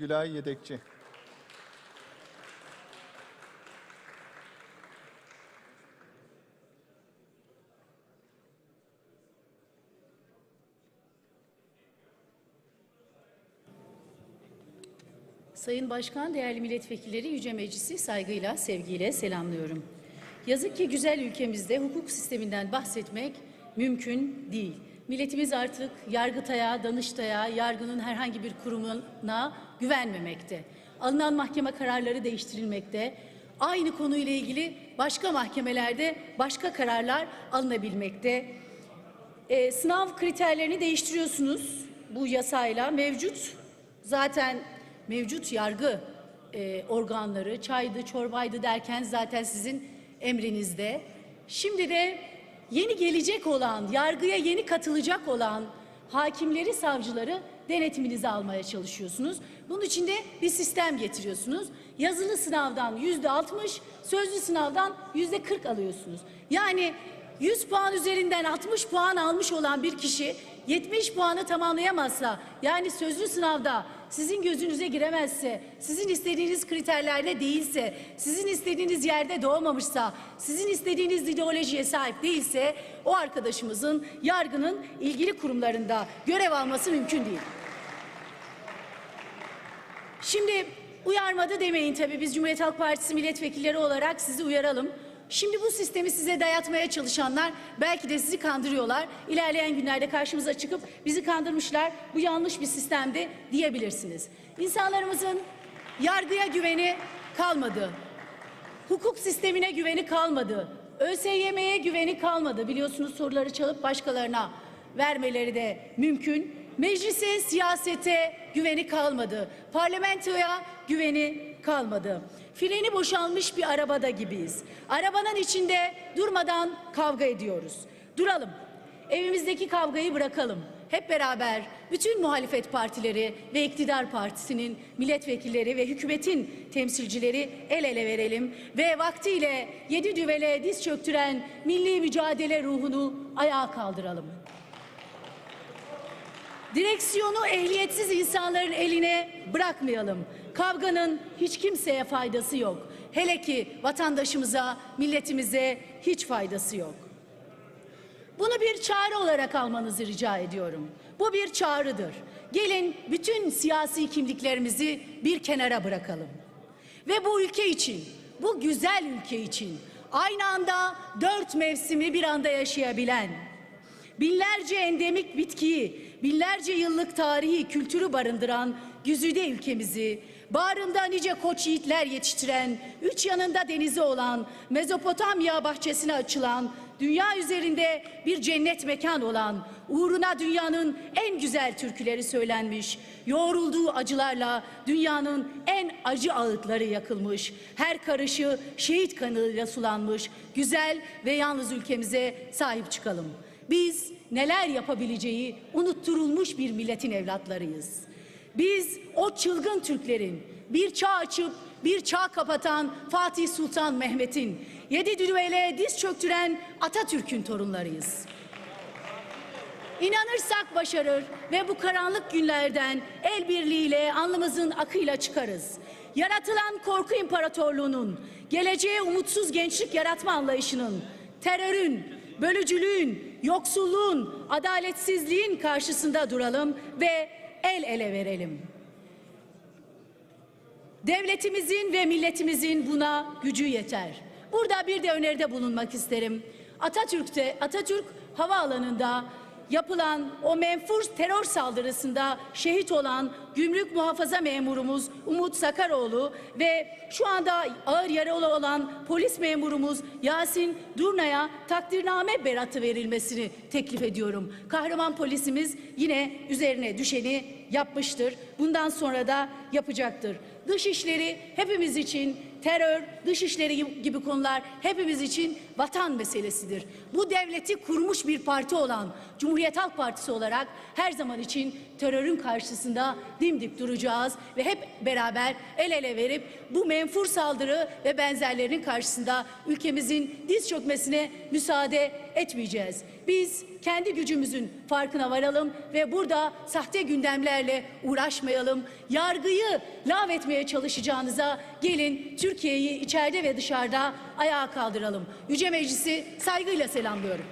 Gülay Yedekçi. Sayın Başkan, değerli milletvekilleri, Yüce Meclisi saygıyla, sevgiyle selamlıyorum. Yazık ki güzel ülkemizde hukuk sisteminden bahsetmek mümkün değil. Milletimiz artık Yargıtay'a, Danıştay'a, yargının herhangi bir kurumuna güvenmemekte. Alınan mahkeme kararları değiştirilmekte. Aynı konuyla ilgili başka mahkemelerde başka kararlar alınabilmekte. E, sınav kriterlerini değiştiriyorsunuz bu yasayla. Mevcut zaten mevcut yargı e, organları çaydı, çorbaydı derken zaten sizin emrinizde. Şimdi de yeni gelecek olan, yargıya yeni katılacak olan hakimleri, savcıları denetiminize almaya çalışıyorsunuz. Bunun için de bir sistem getiriyorsunuz. Yazılı sınavdan yüzde 60, sözlü sınavdan yüzde 40 alıyorsunuz. Yani 100 puan üzerinden 60 puan almış olan bir kişi 70 puanı tamamlayamazsa yani sözlü sınavda sizin gözünüze giremezse, sizin istediğiniz kriterlerde değilse, sizin istediğiniz yerde doğmamışsa, sizin istediğiniz ideolojiye sahip değilse o arkadaşımızın yargının ilgili kurumlarında görev alması mümkün değil. Şimdi uyarmadı demeyin tabii biz Cumhuriyet Halk Partisi milletvekilleri olarak sizi uyaralım. Şimdi bu sistemi size dayatmaya çalışanlar belki de sizi kandırıyorlar. İlerleyen günlerde karşımıza çıkıp bizi kandırmışlar. Bu yanlış bir sistemdi diyebilirsiniz. İnsanlarımızın yargıya güveni kalmadı. Hukuk sistemine güveni kalmadı. ÖSYM'ye güveni kalmadı. Biliyorsunuz soruları çalıp başkalarına vermeleri de mümkün. Meclise, siyasete güveni kalmadı. Parlamentoya güveni kalmadı. Freni boşalmış bir arabada gibiyiz. Arabanın içinde durmadan kavga ediyoruz. Duralım. Evimizdeki kavgayı bırakalım. Hep beraber bütün muhalefet partileri ve iktidar partisinin milletvekilleri ve hükümetin temsilcileri el ele verelim ve vaktiyle yedi düvele diz çöktüren milli mücadele ruhunu ayağa kaldıralım. Direksiyonu ehliyetsiz insanların eline bırakmayalım. Kavganın hiç kimseye faydası yok. Hele ki vatandaşımıza, milletimize hiç faydası yok. Bunu bir çağrı olarak almanızı rica ediyorum. Bu bir çağrıdır. Gelin bütün siyasi kimliklerimizi bir kenara bırakalım. Ve bu ülke için, bu güzel ülke için aynı anda dört mevsimi bir anda yaşayabilen, binlerce endemik bitkiyi, binlerce yıllık tarihi kültürü barındıran güzide ülkemizi, bağrında nice koç yiğitler yetiştiren, üç yanında denizi olan, Mezopotamya bahçesine açılan, dünya üzerinde bir cennet mekan olan, uğruna dünyanın en güzel türküleri söylenmiş, yoğrulduğu acılarla dünyanın en acı ağıtları yakılmış, her karışı şehit kanıyla sulanmış, güzel ve yalnız ülkemize sahip çıkalım. Biz neler yapabileceği unutturulmuş bir milletin evlatlarıyız. Biz o çılgın Türklerin bir çağ açıp bir çağ kapatan Fatih Sultan Mehmet'in yedi düvele diz çöktüren Atatürk'ün torunlarıyız. İnanırsak başarır ve bu karanlık günlerden el birliğiyle alnımızın akıyla çıkarız. Yaratılan korku imparatorluğunun, geleceğe umutsuz gençlik yaratma anlayışının, terörün, bölücülüğün, yoksulluğun, adaletsizliğin karşısında duralım ve el ele verelim. Devletimizin ve milletimizin buna gücü yeter. Burada bir de öneride bulunmak isterim. Atatürk'te Atatürk havaalanında yapılan o menfur terör saldırısında şehit olan gümrük muhafaza memurumuz Umut Sakaroğlu ve şu anda ağır yaralı olan polis memurumuz Yasin Durna'ya takdirname beratı verilmesini teklif ediyorum. Kahraman polisimiz yine üzerine düşeni yapmıştır. Bundan sonra da yapacaktır. Dışişleri hepimiz için terör, dışişleri gibi- konular hepimiz için vatan meselesidir. Bu devleti kurmuş bir parti olan Cumhuriyet Halk Partisi olarak her zaman için terörün karşısında dimdik duracağız ve hep beraber el ele verip bu menfur saldırı ve benzerlerinin karşısında ülkemizin diz çökmesine müsaade etmeyeceğiz. Biz kendi gücümüzün farkına varalım ve burada sahte gündemlerle uğraşmayalım. Yargıyı lağvetmeye çalışacağınıza gelin Türkiye'yi içeride ve dışarıda ayağa kaldıralım. Yüce Meclisi saygıyla selamlıyorum.